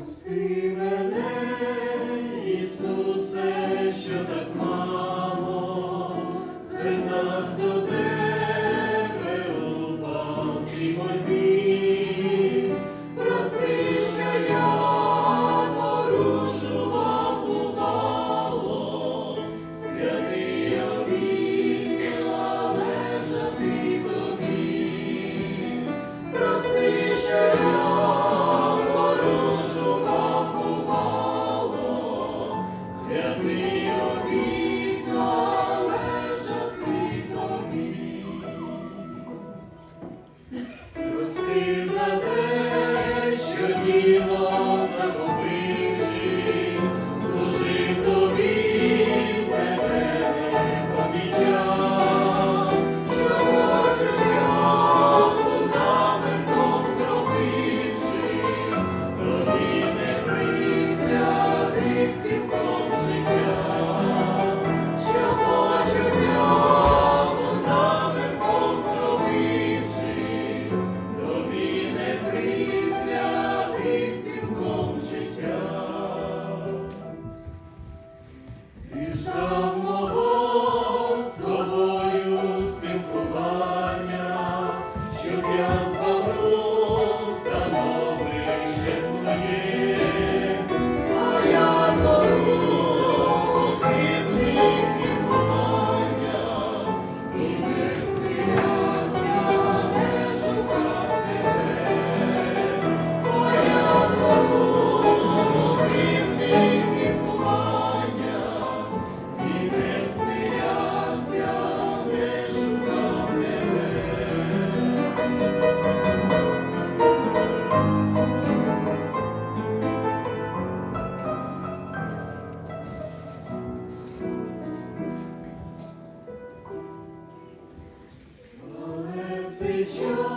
Прости мене, Ісусе, що так мало. Help me. wisdom. you.